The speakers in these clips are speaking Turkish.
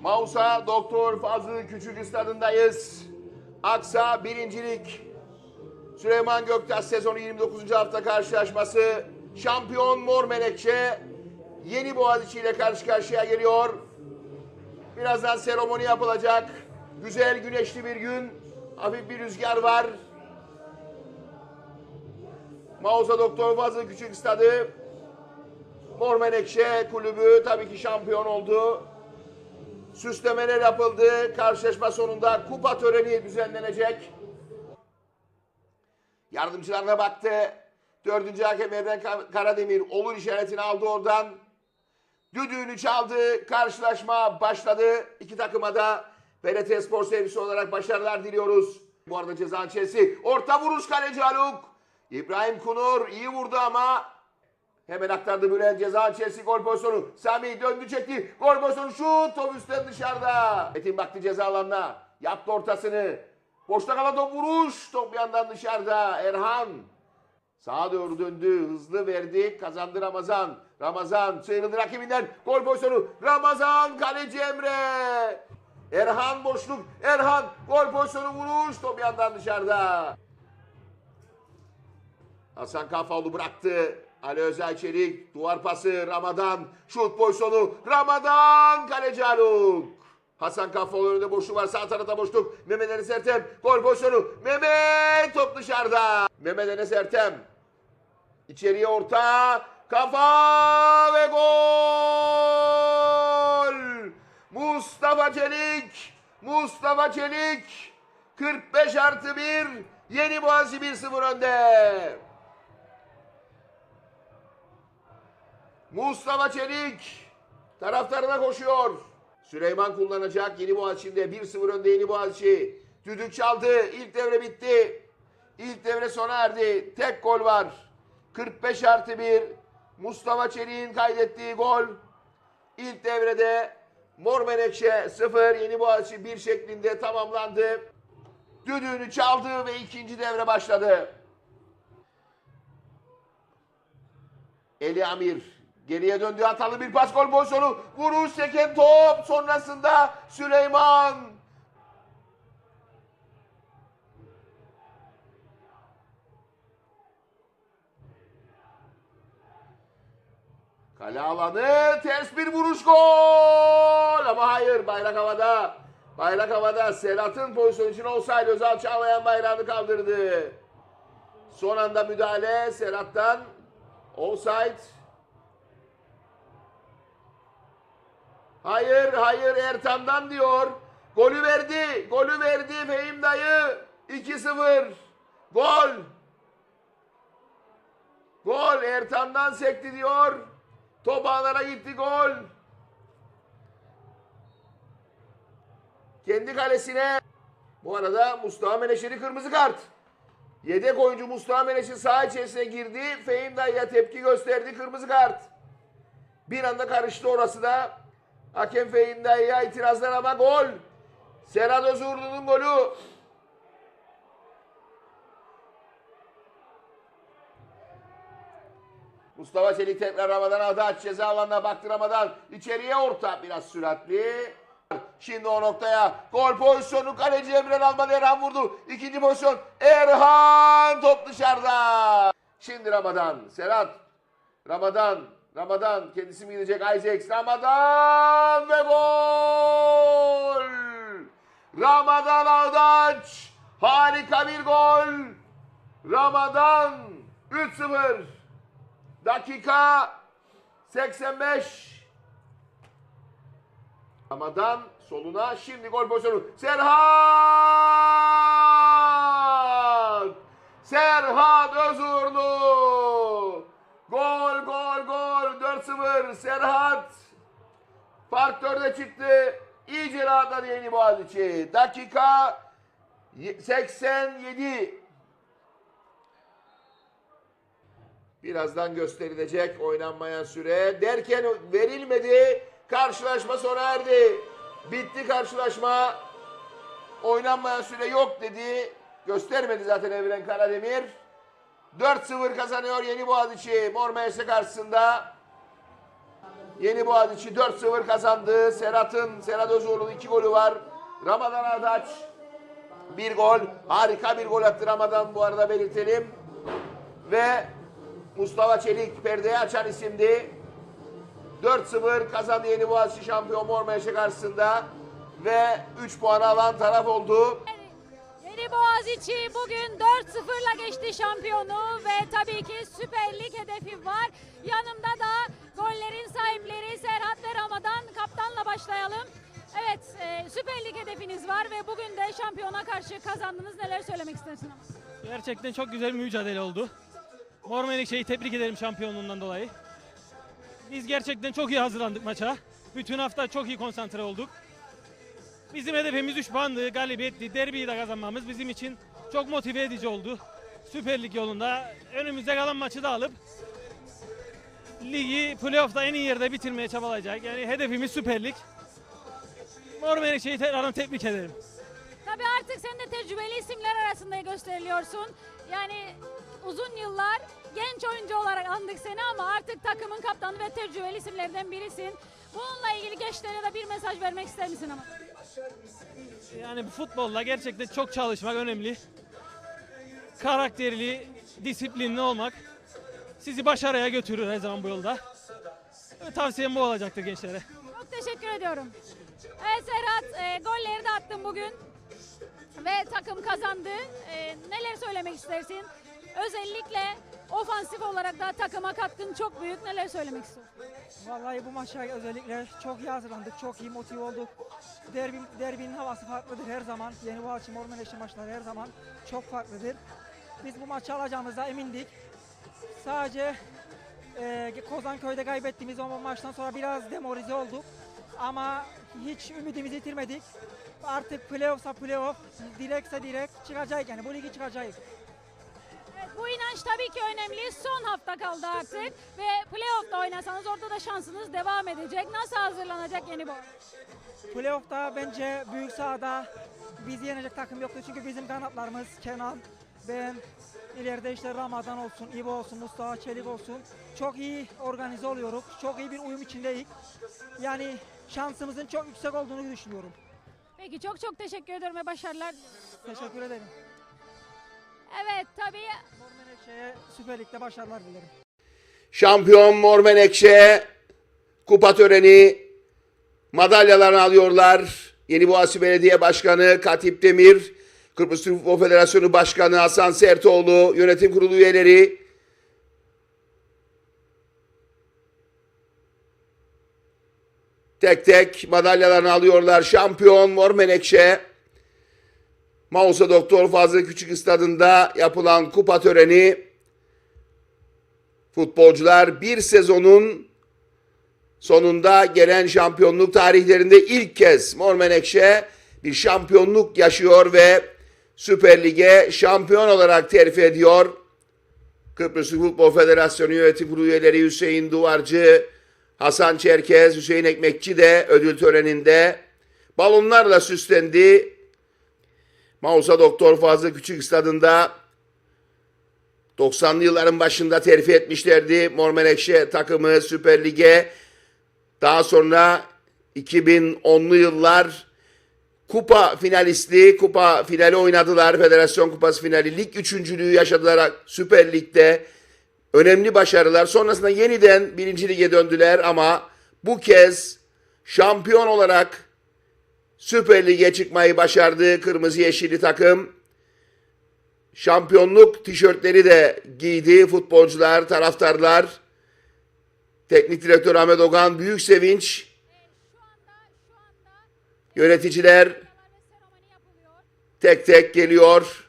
Mausa Doktor Fazıl Küçük stadındayız. Aksa birincilik. Süleyman Göktaş sezonu 29. hafta karşılaşması. Şampiyon Mor Menekşe Yeni Boğaziçi ile karşı karşıya geliyor. Birazdan seremoni yapılacak. Güzel güneşli bir gün. Hafif bir rüzgar var. Mausa Doktor Fazıl Küçük Stadı. Mor Menekşe kulübü tabii ki şampiyon oldu. Süslemeler yapıldı. Karşılaşma sonunda kupa töreni düzenlenecek. Yardımcılarına baktı. Dördüncü hakem Eren Ka- Karademir olur işaretini aldı oradan. Düdüğünü çaldı. Karşılaşma başladı. İki takıma da BRT Spor Servisi olarak başarılar diliyoruz. Bu arada ceza Chelsea. Orta vuruş kaleci Haluk. İbrahim Kunur iyi vurdu ama Hemen aktardı Bülent ceza Chelsea gol pozisyonu. Sami döndü çekti. Gol pozisyonu şut. Top üstten dışarıda. Metin baktı ceza alanına. Yaptı ortasını. Boşta kalan top vuruş. Top yandan dışarıda. Erhan. Sağa doğru döndü. Hızlı verdi. Kazandı Ramazan. Ramazan sıyrıldı rakibinden. Gol pozisyonu. Ramazan kaleci Emre. Erhan boşluk. Erhan gol pozisyonu vuruş. Top yandan dışarıda. Hasan Kafaoğlu bıraktı. Ali Özel Çelik, duvar pası, Ramadan, şut pozisyonu, Ramadan, kaleci Haluk. Hasan Kafaoğlu önünde boşluk var, sağ tarafta boşluk. Mehmet Enes Ertem, gol pozisyonu, Mehmet, top dışarıda. Mehmet Enes Ertem, içeriye orta, kafa ve gol. Mustafa Çelik, Mustafa Çelik, 45 artı 1, Yeni Boğaziçi 1-0 önde. Mustafa Çelik taraftarına koşuyor. Süleyman kullanacak Yeni Boğaziçi'nde 1-0 önde Yeni Boğaziçi. Düdük çaldı. İlk devre bitti. İlk devre sona erdi. Tek gol var. 45 artı 1. Mustafa Çelik'in kaydettiği gol. İlk devrede Mor Menekşe 0, Yeni Boğaziçi 1 şeklinde tamamlandı. Düdüğünü çaldı ve ikinci devre başladı. Eli Amir geriye döndü hatalı bir pas gol pozisyonu. Vuruş seken top sonrasında Süleyman. Kale alanı ters bir vuruş gol ama hayır bayrak havada. Bayrak havada Serhat'ın pozisyonu için olsaydı Özal Çağlayan bayrağını kaldırdı. Son anda müdahale Serhat'tan offside. Hayır, hayır Ertan'dan diyor. Golü verdi, golü verdi Fehim dayı. 2-0. Gol. Gol Ertan'dan sekti diyor. Top ağlara gitti gol. Kendi kalesine. Bu arada Mustafa Meneşeri kırmızı kart. Yedek oyuncu Mustafa Meneş'in saha içerisine girdi. Fehim dayıya tepki gösterdi. Kırmızı kart. Bir anda karıştı orası da. Hakem Fehim dayıya itirazlar ama gol. Serhat Özurlu'nun golü. Mustafa Çelik tekrar Ramazan Adaç ceza alanına baktı Ramazan. İçeriye orta biraz süratli. Şimdi o noktaya gol pozisyonu kaleci Emre almadı Erhan vurdu. İkinci pozisyon Erhan top dışarıda. Şimdi Ramazan Serhat Ramazan Ramazan kendisi mi gidecek Isaacs Ramazan ve gol. Ramazan Adaç harika bir gol. Ramazan 3-0 dakika 85 Ramazan soluna şimdi gol pozisyonu. Serhat! Serhat Özurlu! Gol gol gol 4-0 Serhat. Fark 4'e çıktı. İyice rahatladı Yeni Boğaziçi. Dakika 87. Birazdan gösterilecek oynanmayan süre derken verilmedi. Karşılaşma sona erdi. Bitti karşılaşma. Oynanmayan süre yok dedi. Göstermedi zaten Evren Karademir. 4-0 kazanıyor Yeni Boğaziçi Mor Meyse karşısında. Yeni Boğaziçi 4-0 kazandı. Serhat'ın, Serhat Özoğlu'nun 2 golü var. Ramazan Ardaç bir gol. Harika bir gol attı Ramazan bu arada belirtelim. Ve Mustafa Çelik perdeyi açan isimdi. 4-0 kazandı Yeni Boğaziçi şampiyon Mormeşe karşısında. Ve 3 puan alan taraf oldu. Yeni Boğaziçi bugün 4-0'la geçti şampiyonu ve tabii ki Süper Lig hedefi var. Yanımda da gollerin sahipleri Serhat ve Ramazan kaptanla başlayalım. Evet e, Süper Lig hedefiniz var ve bugün de şampiyona karşı kazandınız. Neler söylemek istersin? Gerçekten çok güzel bir mücadele oldu. Mor Menekşe'yi tebrik ederim şampiyonluğundan dolayı. Biz gerçekten çok iyi hazırlandık maça. Bütün hafta çok iyi konsantre olduk. Bizim hedefimiz 3 puandı, galibiyetti. Derbiyi de kazanmamız bizim için çok motive edici oldu. Süper Lig yolunda önümüzde kalan maçı da alıp ligi playoff'ta en iyi yerde bitirmeye çabalayacak. Yani hedefimiz Süper Lig. Mor Menekşe'yi tekrardan tebrik ederim. Tabii artık sen de tecrübeli isimler arasında gösteriliyorsun. Yani uzun yıllar genç oyuncu olarak andık seni ama artık takımın kaptanı ve tecrübeli isimlerden birisin. Bununla ilgili gençlere de bir mesaj vermek ister misin ama? Yani futbolla gerçekten çok çalışmak önemli. Karakterli, disiplinli olmak sizi başarıya götürür her zaman bu yolda. Tavsiyem bu olacaktır gençlere. Çok teşekkür ediyorum. Evet Serhat, e, golleri de attın bugün ve takım kazandı. E, neler söylemek istersin? Özellikle ofansif olarak da takıma katkın çok büyük. Neler söylemek istiyorsun? Vallahi bu maça özellikle çok iyi hazırlandık, çok iyi motive olduk. Derbi, derbinin havası farklıdır her zaman. Yeni Boğaziçi Mormenleşi maçları her zaman çok farklıdır. Biz bu maçı alacağımıza emindik. Sadece e, Kozanköy'de kaybettiğimiz o maçtan sonra biraz demoralize olduk. Ama hiç ümidimizi yitirmedik. Artık playoffsa playoff, direkse direkt çıkacak yani bu ligi çıkacak. Evet, bu inanç tabii ki önemli. Son hafta kaldı artık ve playoff'ta oynasanız orada da şansınız devam edecek. Nasıl hazırlanacak yeni bu? Playoff'ta bence büyük sahada bizi yenecek takım yoktu. Çünkü bizim kanatlarımız Kenan, ben, ileride işte Ramazan olsun, İbo olsun, Mustafa Çelik olsun. Çok iyi organize oluyoruz. Çok iyi bir uyum içindeyiz. Yani şansımızın çok yüksek olduğunu düşünüyorum. Peki çok çok teşekkür ederim ve başarılar. Teşekkür ederim. Evet tabii Mor Menekşe'ye Süper Lig'de başarılar dilerim. Şampiyon Mor Menekşe kupa töreni madalyalarını alıyorlar. Yeni Boğaziçi Belediye Başkanı Katip Demir, Kıbrıs Türk Futbol Federasyonu Başkanı Hasan Sertoğlu, yönetim kurulu üyeleri, tek tek madalyalarını alıyorlar. Şampiyon Mor Menekşe. Mausa Doktor Fazıl Küçük Stadında yapılan kupa töreni Futbolcular bir sezonun sonunda gelen şampiyonluk tarihlerinde ilk kez Mor Menekşe bir şampiyonluk yaşıyor ve Süper Lig'e şampiyon olarak terfi ediyor. Kıbrıs Futbol Federasyonu yönetim kurulu üyeleri Hüseyin Duvarcı, Hasan Çerkez, Hüseyin Ekmekçi de ödül töreninde balonlarla süslendi. Mausa Doktor Fazıl Küçük Stadında 90'lı yılların başında terfi etmişlerdi Mor Menekşe takımı Süper Lig'e. Daha sonra 2010'lu yıllar kupa finalisti, kupa finali oynadılar. Federasyon Kupası finali, lig üçüncülüğü yaşadılar Süper Lig'de. Önemli başarılar. Sonrasında yeniden birinci lige döndüler ama bu kez şampiyon olarak Süper Lig'e çıkmayı başardı kırmızı yeşilli takım. Şampiyonluk tişörtleri de giydi futbolcular, taraftarlar. Teknik direktör Ahmet Ogan büyük sevinç. şu anda şu anda Yöneticiler tek tek geliyor.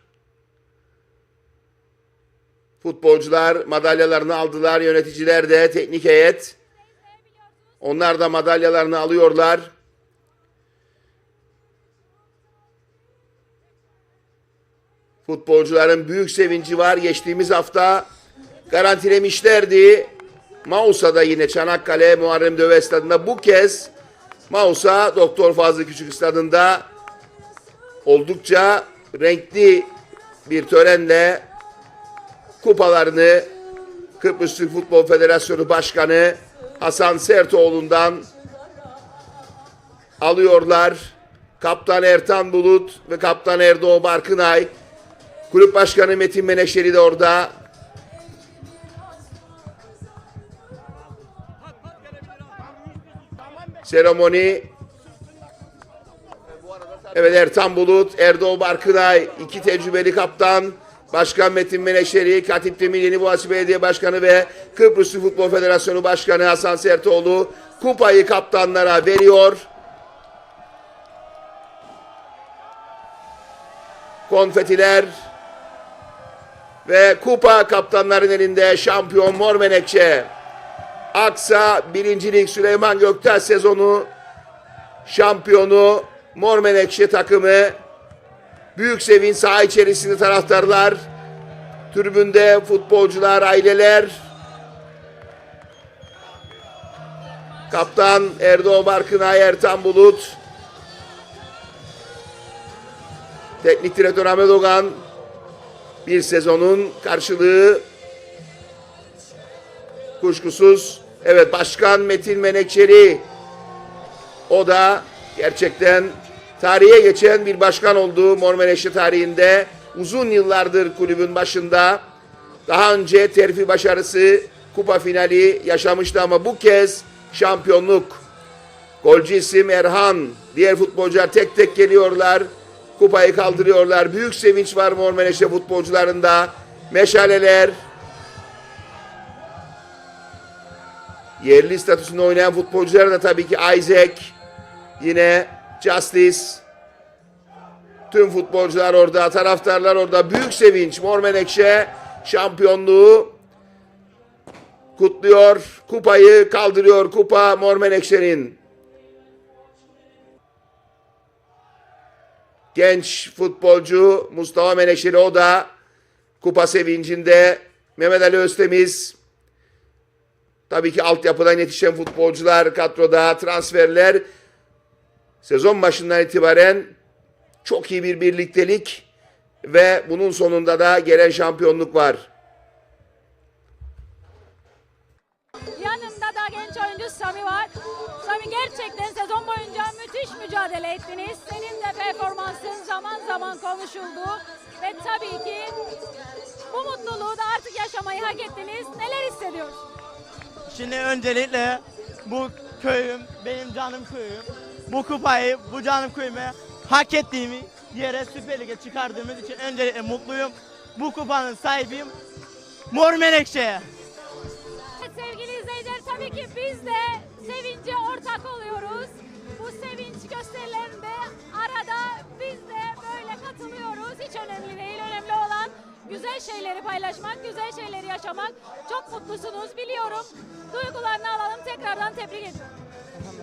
Futbolcular madalyalarını aldılar. Yöneticiler de teknik heyet. Onlar da madalyalarını alıyorlar. Futbolcuların büyük sevinci var. Geçtiğimiz hafta garantilemişlerdi. Mausa'da yine Çanakkale Muharrem Döve Stadı'nda bu kez Mausa Doktor Fazıl Küçük Stadı'nda oldukça renkli bir törenle kupalarını Kıbrıs Türk Futbol Federasyonu Başkanı Hasan Sertoğlu'ndan alıyorlar. Kaptan Ertan Bulut ve Kaptan Erdoğan Barkınay. Kulüp Başkanı Metin Menekşeri de orada. Seremoni Evet Ertan Bulut, Erdoğan Barkınay, iki tecrübeli kaptan, Başkan Metin Menekşeri, Katip Demir Yeni Boğaziçi Belediye Başkanı ve Kıbrıs Futbol Federasyonu Başkanı Hasan Sertoğlu kupayı kaptanlara veriyor. Konfetiler ve kupa kaptanların elinde şampiyon Mor Menekşe. Aksa birincilik Süleyman Göktaş sezonu. Şampiyonu Mor Menekşe takımı. Büyük sevinç saha içerisinde taraftarlar. Tribünde futbolcular aileler. Kaptan Erdoğan Barkınay Ertan Bulut. Teknik direktör Ahmet Ogan bir sezonun karşılığı kuşkusuz evet başkan Metin Menekşeri o da gerçekten tarihe geçen bir başkan oldu Mor Menekşe tarihinde. Uzun yıllardır kulübün başında. Daha önce terfi başarısı kupa finali yaşamıştı ama bu kez şampiyonluk. Golcü isim Erhan. Diğer futbolcular tek tek geliyorlar. Kupayı kaldırıyorlar. Büyük sevinç var Mor Menekşe futbolcularında. Meşaleler. Yerli statüsünde oynayan futbolcular da tabii ki Isaac. Yine Justice. Tüm futbolcular orada, taraftarlar orada. Büyük sevinç. Mor Menekşe şampiyonluğu kutluyor. Kupayı kaldırıyor. Kupa Mor Menekşe'nin. Genç futbolcu Mustafa Menekşeli o da kupa sevincinde. Mehmet Ali Öztemiz. Tabii ki altyapıdan yetişen futbolcular kadroda, transferler. Sezon başından itibaren çok iyi bir birliktelik ve bunun sonunda da gelen şampiyonluk var. Yanımda da genç oyuncu Sami var. Sami gerçekten sezon boyunca müthiş mücadele ettiniz. Senin de performansın zaman zaman konuşuldu. Ve tabii ki bu mutluluğu da artık yaşamayı hak ettiniz. Neler hissediyorsun? Şimdi öncelikle bu köyüm, benim canım köyüm. Bu kupayı, bu canım köyüme hak ettiğimi yere Süper Lig'e çıkardığımız için öncelikle mutluyum. Bu kupanın sahibiyim. Mor Menekşe. Evet sevgili izleyiciler tabii ki biz de sevince ortak oluyoruz. Bu sevinç gösterilerinde arada biz de böyle katılıyoruz. Hiç önemli değil. Önemli olan güzel şeyleri paylaşmak, güzel şeyleri yaşamak. Çok mutlusunuz biliyorum. Duygularını alalım. Tekrardan tebrik ediyorum.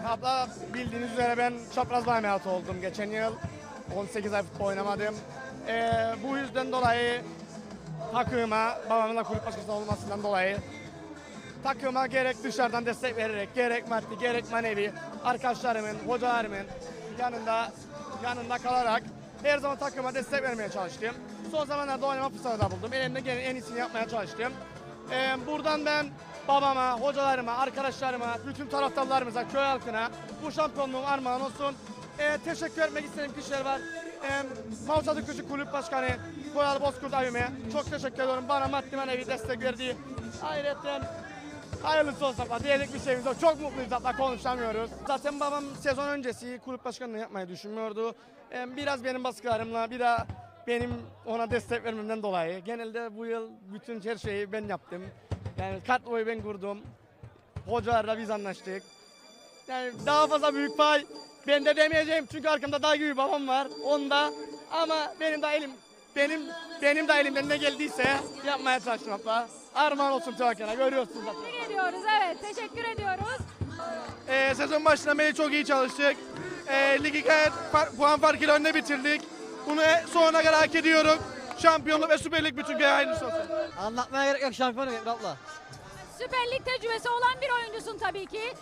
Abla bildiğiniz üzere ben çapraz ameliyatı oldum geçen yıl. 18 ay futbol oynamadım. Ee, bu yüzden dolayı takıma, babamın da kulüp başkanı olmasından dolayı takıma gerek dışarıdan destek vererek, gerek maddi, gerek manevi arkadaşlarımın, hocalarımın yanında yanında kalarak her zaman takıma destek vermeye çalıştım. Son zamanlarda oynama fırsatı da buldum. Elimden gelen en iyisini yapmaya çalıştım. Ee, buradan ben babama, hocalarıma, arkadaşlarıma, bütün taraftarlarımıza, köy halkına bu şampiyonluğum armağan olsun. Ee, teşekkür etmek istediğim kişiler var. Ee, Mavsadı Küçük Kulüp Başkanı Koyal Bozkurt abime çok teşekkür ediyorum. Bana maddi manevi destek verdiği. Ayrıca Hayırlısı olsun abla. Diyecek bir şeyimiz yok. Çok mutluyuz abla. Konuşamıyoruz. Zaten babam sezon öncesi kulüp başkanlığı yapmayı düşünmüyordu. Ee, Biraz benim baskılarımla bir de benim ona destek vermemden dolayı. Genelde bu yıl bütün her şeyi ben yaptım. Yani kadroyu ben kurdum. Hocalarla biz anlaştık. Yani daha fazla büyük pay ben de demeyeceğim çünkü arkamda daha gibi babam var. Onda ama benim de elim benim benim de elimden ne geldiyse yapmaya çalıştım abla. Armağan olsun Trakya'na görüyorsunuz abla. Tebrik ediyoruz. Evet teşekkür ediyoruz. Ee, sezon beri çok iyi çalıştık. Ee, ligi gayet far- puan farkıyla önde bitirdik. Bunu sonuna kadar hak ediyorum. Şampiyonluk ve Süper Lig bütün hayırlısı olsun. Anlatmaya gerek yok şampiyonluk Emre abla. Süper Lig tecrübesi olan bir oyuncusun tabii ki.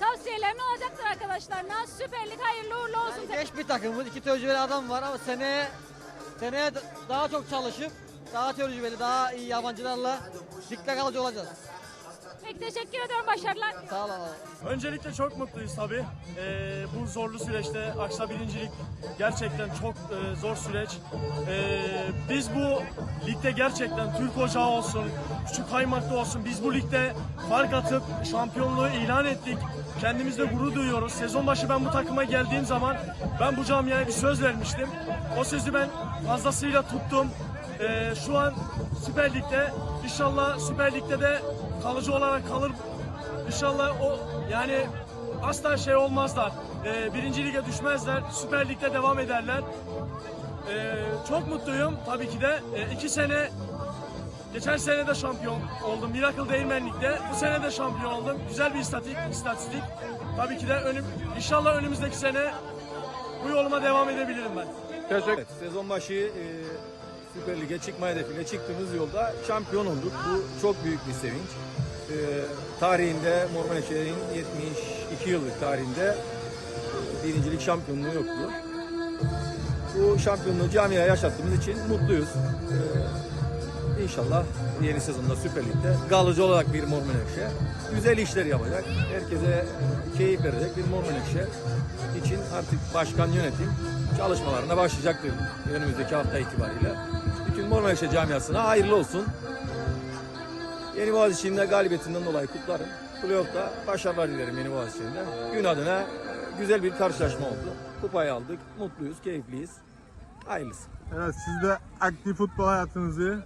Tavsiyelerin olacaktır arkadaşlarına. Süper Lig hayırlı uğurlu olsun. Genç bir takımız, iki tecrübeli adam var ama seneye seneye daha çok çalışıp daha tecrübeli, daha iyi yabancılarla ligde kalıcı olacağız. Peki teşekkür ediyorum başarılar. Sağ ol abi. Öncelikle çok mutluyuz tabii. Ee, bu zorlu süreçte Aksa birincilik gerçekten çok e, zor süreç. Ee, biz bu ligde gerçekten Türk Ocağı olsun, Küçük Kaymak'ta olsun biz bu ligde fark atıp şampiyonluğu ilan ettik. Kendimizde gurur duyuyoruz. Sezon başı ben bu takıma geldiğim zaman ben bu camiaya bir söz vermiştim. O sözü ben fazlasıyla tuttum. Ee, şu an Süper Lig'de inşallah Süper Lig'de de kalıcı olarak kalır İnşallah o yani asla şey olmazlar. Ee, birinci lige düşmezler. Süper Lig'de devam ederler. Ee, çok mutluyum tabii ki de. Ee, iki sene Geçen sene de şampiyon oldum. Miracle Değirmenlik'te. Bu sene de şampiyon oldum. Güzel bir istatistik. istatistik. Tabii ki de önüm, inşallah önümüzdeki sene bu yoluma devam edebilirim ben. Evet, sezon başı e, Süper Lig'e çıkma hedefiyle çıktığımız yolda şampiyon olduk. Bu çok büyük bir sevinç. E, tarihinde Mor Menekşe'nin 72 yıllık tarihinde birincilik şampiyonluğu yoktu. Bu şampiyonluğu camiaya yaşattığımız için mutluyuz. E, inşallah yeni sezonda Süper Lig'de kalıcı olarak bir Mor Menekşe güzel işler yapacak. Herkese keyif verecek bir Mor Menekşe için artık başkan yönetim çalışmalarına başlayacaktır önümüzdeki hafta itibariyle. Bütün Menekşe camiasına hayırlı olsun. Yeni Boğaziçi'nin de galibiyetinden dolayı kutlarım. Playoff'ta başarılar dilerim Yeni Boğaziçi'nde. Gün adına e, güzel bir karşılaşma oldu. Kupayı aldık. Mutluyuz, keyifliyiz. Hayırlısı. Evet siz de aktif futbol hayatınızı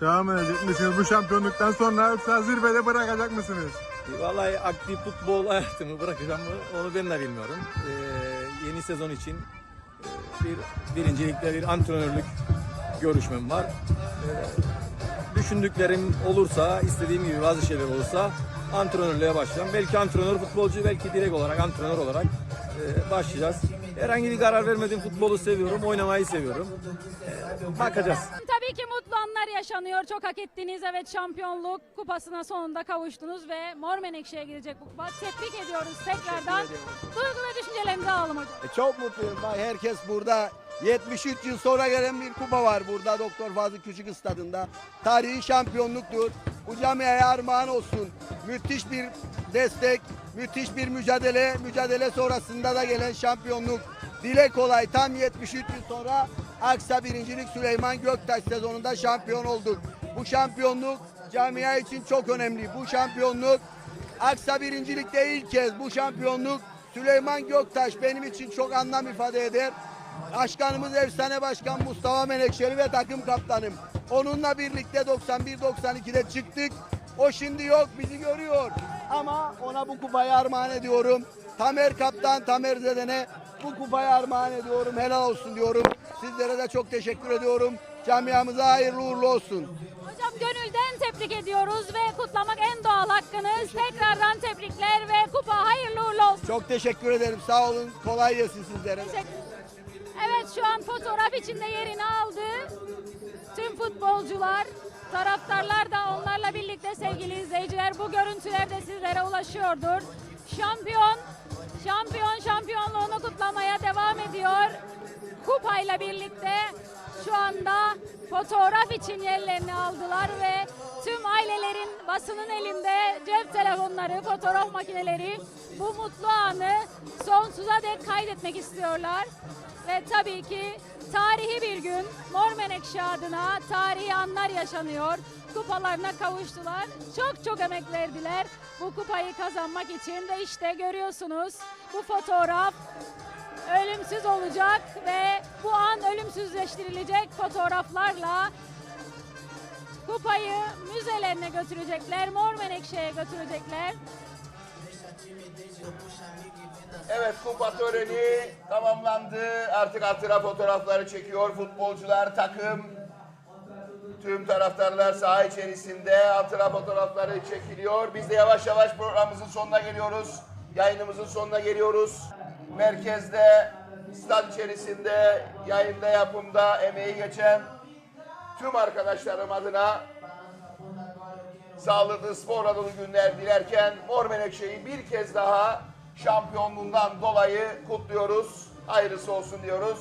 devam edecek misiniz bu şampiyonluktan sonra yoksa zirvede bırakacak mısınız? Vallahi aktif futbol hayatımı bırakacağım mı onu ben de bilmiyorum. Ee, yeni sezon için e, bir birincilikte bir antrenörlük görüşmem var. Ee, düşündüklerim olursa, istediğim gibi bazı şeyler olursa antrenörlüğe başlayacağım. Belki antrenör futbolcu, belki direkt olarak antrenör olarak e, başlayacağız. Herhangi bir karar vermedim. Futbolu seviyorum, oynamayı seviyorum. Ee, bakacağız. Tabii ki mutlu anlar yaşanıyor. Çok hak ettiniz. Evet şampiyonluk kupasına sonunda kavuştunuz ve Mor Menekşe'ye gidecek bu kupa. Tebrik ediyoruz tekrardan. Duygu ve düşüncelerinizi alalım hocam. E, Çok mutluyum. Bak herkes burada. 73 yıl sonra gelen bir kupa var burada Doktor Fazıl Küçük Stadında. Tarihi şampiyonluktur. Bu camiye armağan olsun. Müthiş bir destek, müthiş bir mücadele. Mücadele sonrasında da gelen şampiyonluk. Dile kolay tam 73 yıl sonra Aksa birincilik Süleyman Göktaş sezonunda şampiyon olduk. Bu şampiyonluk camia için çok önemli. Bu şampiyonluk Aksa birincilikte ilk kez bu şampiyonluk Süleyman Göktaş benim için çok anlam ifade eder. Başkanımız efsane başkan Mustafa Menekşeli ve takım kaptanım. Onunla birlikte 91-92'de çıktık. O şimdi yok bizi görüyor. Ama ona bu kupayı armağan ediyorum. Tamer kaptan Tamer Zeden'e bu kupayı armağan ediyorum. Helal olsun diyorum. Sizlere de çok teşekkür ediyorum. Camiamıza hayırlı uğurlu olsun. Hocam gönülden tebrik ediyoruz ve kutlamak en doğal hakkınız. Tekrardan tebrikler ve kupa hayırlı uğurlu olsun. Çok teşekkür ederim. Sağ olun. Kolay gelsin sizlere. Teşekkür- Evet şu an fotoğraf içinde yerini aldı. Tüm futbolcular, taraftarlar da onlarla birlikte sevgili izleyiciler bu görüntüler de sizlere ulaşıyordur. Şampiyon, şampiyon şampiyonluğunu kutlamaya devam ediyor. Kupayla birlikte şu anda fotoğraf için yerlerini aldılar ve tüm ailelerin basının elinde cep telefonları, fotoğraf makineleri bu mutlu anı sonsuza dek kaydetmek istiyorlar. Ve tabii ki tarihi bir gün Mor Menekşe adına tarihi anlar yaşanıyor. Kupalarına kavuştular. Çok çok emek verdiler bu kupayı kazanmak için ve işte görüyorsunuz bu fotoğraf ölümsüz olacak ve bu an ölümsüzleştirilecek fotoğraflarla kupayı müzelerine götürecekler, Mor Menekşe'ye götürecekler. Evet kupa töreni tamamlandı. Artık hatıra fotoğrafları çekiyor futbolcular, takım. Tüm taraftarlar saha içerisinde hatıra fotoğrafları çekiliyor. Biz de yavaş yavaş programımızın sonuna geliyoruz. Yayınımızın sonuna geliyoruz. Merkezde, stad içerisinde, yayında yapımda emeği geçen tüm arkadaşlarım adına sağlıklı sporla dolu günler dilerken Mor Menekşe'yi bir kez daha şampiyonluğundan dolayı kutluyoruz. Hayırlısı olsun diyoruz.